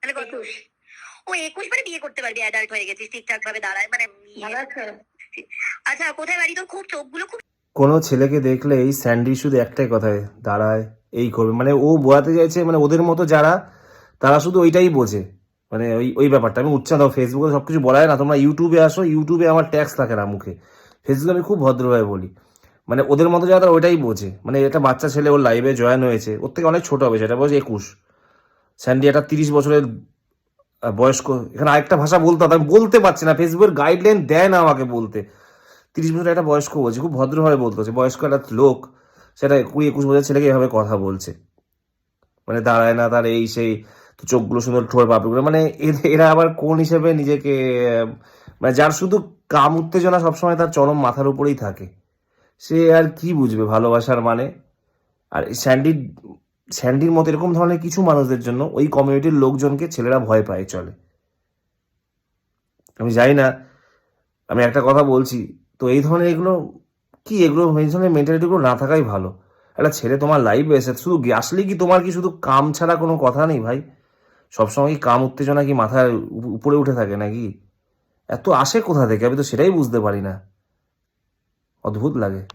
তাহলে কত ও একুশ মানে বিয়ে করতে পারবি অ্যাডাল্ট হয়ে গেছিস ঠিকঠাক ভাবে দাঁড়ায় মানে আচ্ছা কোথায় বাড়ি তোর? খুব চোখগুলো খুব কোনো ছেলেকে দেখলে এই স্যান্ডি শুধু একটাই কথায় দাঁড়ায় এই করবে। মানে ও বোঝাতে চাইছে মানে ওদের মতো যারা তারা শুধু ওইটাই বোঝে। মানে ওই ওই ব্যাপারটা। আমি উচ্চারণ দাও ফেসবুকে সব কিছু বলা হয় না তোমরা ইউটিউবে আসো ইউটিউবে আমার ট্যাক্স থাকে না মুখে। ফেসবুকে আমি খুব ভদ্রভাবে বলি। মানে ওদের মতো যারা তারা ওইটাই বোঝে। মানে এটা বাচ্চা ছেলে ওর লাইভে জয়েন হয়েছে ওর থেকে অনেক ছোট হবে সেটা বয়স একুশ। স্যান্ডি একটা তিরিশ বছরের বয়স্ক। এখানে আরেকটা ভাষা বলতে আমি বলতে পারছি না, ফেসবুকের গাইডলাইন দেয় না আমাকে বলতে। তিরিশ বছর একটা বয়স্ক বলছে, খুব ভদ্রভাবে বলতে হচ্ছে বয়স্ক একটা লোক, সেটা কুড়ি একুশ বছর ছেলেকে এভাবে কথা বলছে। মানে দাঁড়ায় না, তার এই সেই চোখগুলো সুন্দর ঠোঁট পাপড়িগুলো মানে এরা আবার কোন হিসেবে নিজেকে মানে যার শুধু কাম উত্তেজনা সবসময় তার চরম মাথার উপরেই থাকে। সে আর কি বুঝবে ভালোবাসার মানে? আর এই স্যান্ডির মতো এরকম ধরনের কিছু মানুষদের জন্য ওই কমিউনিটির লোকজনকে ছেলেরা ভয় পায়, চলে। আমি জানি না, আমি একটা কথা বলছি, তো এই ধরনের এগুলো কি? এগুলো, এই ধরনের মেন্টালিটিগুলো না থাকাই ভালো। একটা ছেলে তোমার লাইফে এসে শুধু আসলে কি তোমার কি শুধু কাম ছাড়া কোনো কথা নেই ভাই? সবসময় কি কাম উত্তেজনা কি মাথায় উপ- উপরে উঠে থাকে নাকি? এত আসে কোথা থেকে? আমি তো সেটাই বুঝতে পারি না। অদ্ভুত লাগে।